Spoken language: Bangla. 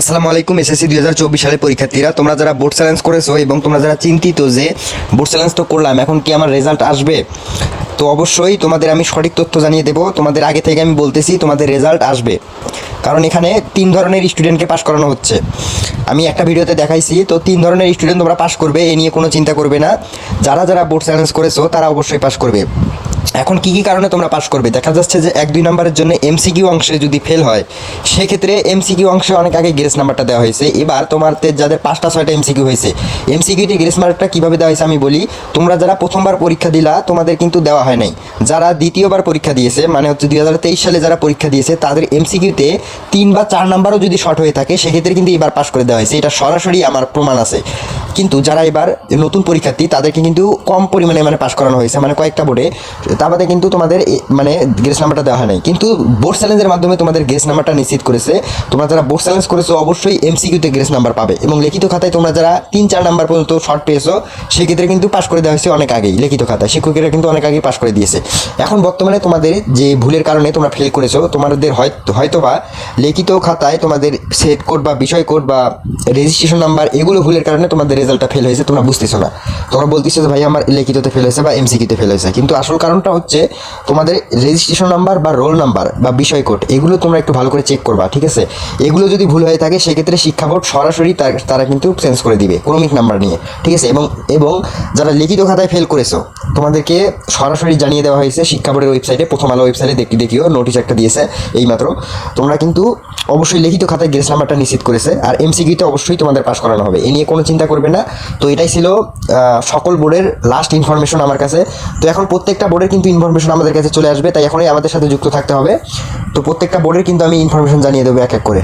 আসসালামু আলাইকুম, এসএসসি দুই হাজার চব্বিশ সালের পরীক্ষার্থীরা। তোমরা যারা বোর্ড চ্যালেঞ্জ করেছ এবং তোমরা যারা চিন্তিত যে বোর্ড চ্যালেঞ্জ তো করলাম, এখন কি আমার রেজাল্ট আসবে? তো অবশ্যই তোমাদের আমি সঠিক তথ্য জানিয়ে দেবো। তোমাদের আগে থেকে আমি বলতেছি, তোমাদের রেজাল্ট আসবে। কারণ এখানে তিন ধরনের স্টুডেন্টকে পাশ করানো হচ্ছে। আমি একটা ভিডিওতে দেখাইছি, তো তিন ধরনের স্টুডেন্ট তোমরা পাশ করবে, এ নিয়ে কোনো চিন্তা করবে না। যারা যারা বোর্ড চ্যালেঞ্জ করেছ, তারা অবশ্যই পাশ করবে। এখন কি কি কারণে তোমরা পাস করবে? দেখা যাচ্ছে যে এক, দুই নাম্বারের জন্য এমসিকিউ অংশে যদি ফেল হয়, সেক্ষেত্রে এমসিকিউ অংশে অনেক আগে গ্রেস নাম্বারটা দেওয়া হয়েছে। এবার তোমার যাদের পাঁচটা, ছয়টা এমসিকিউ হয়েছে এমসিকিউতে গ্রেস মার্কটা কীভাবে দেওয়া হয়েছে আমি বলি, তোমরা যারা প্রথমবার পরীক্ষা দিলা, তোমাদের কিন্তু দেওয়া হয় নাই। যারা দ্বিতীয়বার পরীক্ষা দিয়েছে মানে হচ্ছে দুই হাজার তেইশ সালে যারা পরীক্ষা দিয়েছে, তাদের এমসিকিউতে তিন বা চার নাম্বারও যদি শর্ট হয়ে থাকে, সেক্ষেত্রে কিন্তু এবার পাস করে দেওয়া হয়েছে। এটা সরাসরি আমার প্রমাণ আছে। কিন্তু যারা এবার নতুন পরীক্ষার্থী, তাদেরকে কিন্তু কম পরিমাণে মানে পাস করানো হয়েছে। মানে কয়েকটা বোর্ডে তা বাদে কিন্তু তোমাদের মানে গ্রেস নাম্বারটা দেওয়া হয় নাই। কিন্তু বোর্ড চ্যালেঞ্জের মাধ্যমে তোমাদের গ্রেস নাম্বারটা নিশ্চিত করেছে। তোমরা যারা বোর্ড চ্যালেঞ্জ করেছ, অবশ্যই এমসিকিউতে গ্রেস নাম্বার পাবে। এবং লিখিত খাতায় তোমরা যারা তিন চার নাম্বার পর্যন্ত শর্ট পেয়েছ, সেক্ষেত্রে কিন্তু পাস করে দেওয়া হয়েছে অনেক আগেই, লিখিত খাতায়। শিক্ষকেরা কিন্তু অনেক আগেই পাস করে দিয়েছে। এখন বর্তমানে তোমাদের যে ভুলের কারণে তোমরা ফেল করেছ, তোমাদের হয়তো বা লিখিত খাতায় তোমাদের সেট কোড বা বিষয় কোড বা রেজিস্ট্রেশন নাম্বার এগুলো ভুলের কারণে তোমাদের রেজাল্টটা ফেল হয়েছে, তোমরা বুঝতেছো না। তোমরা বলতেছো যে ভাই আমার লিখিততে ফেল হয়েছে বা এমসিকিউতে ফেল হয়েছে, কিন্তু আসল কারণটা হচ্ছে তোমাদের রেজিস্ট্রেশন নাম্বার বা রোল নাম্বার বা বিষয় কোড এগুলো তোমরা একটু ভালো করে চেক করবা, ঠিক আছে? এগুলো যদি ভুল হয়ে থাকে, সেক্ষেত্রে শিক্ষা বোর্ড সরাসরি তারা কিন্তু চেঞ্জ করে দিবে, ক্রমিক নাম্বার নিয়ে, ঠিক আছে? এবং এবং যারা লিখিত খাতায় ফেল করেছ, তোমাদেরকে সরাসরি জানিয়ে দেওয়া হয়েছে, শিক্ষা বোর্ডের ওয়েবসাইটে প্রথম আলো ওয়েবসাইটে দেখি, দেখিও নোটিশ একটা দিয়েছে এইমাত্র। তোমরা কিন্তু অবশ্যই লিখিত খাতায় গ্রেস নাম্বারটা নিশ্চিত করেছে, আর এমসিকিউতে অবশ্যই তোমাদের পাস করানো হবে, এ নিয়ে কোনো চিন্তা করবে না। তো এটাই ছিল সকল বোর্ডের লাস্ট ইনফরমেশন আমার কাছে। তো এখন প্রত্যেকটা বোর্ডের কিন্তু ইনফরমেশন আমাদের কাছে চলে আসবে, তাই এখনই আমাদের সাথে যুক্ত থাকতে হবে। তো প্রত্যেকটা বোর্ডের কিন্তু আমি ইনফরমেশন জানিয়ে দেবো এক এক করে।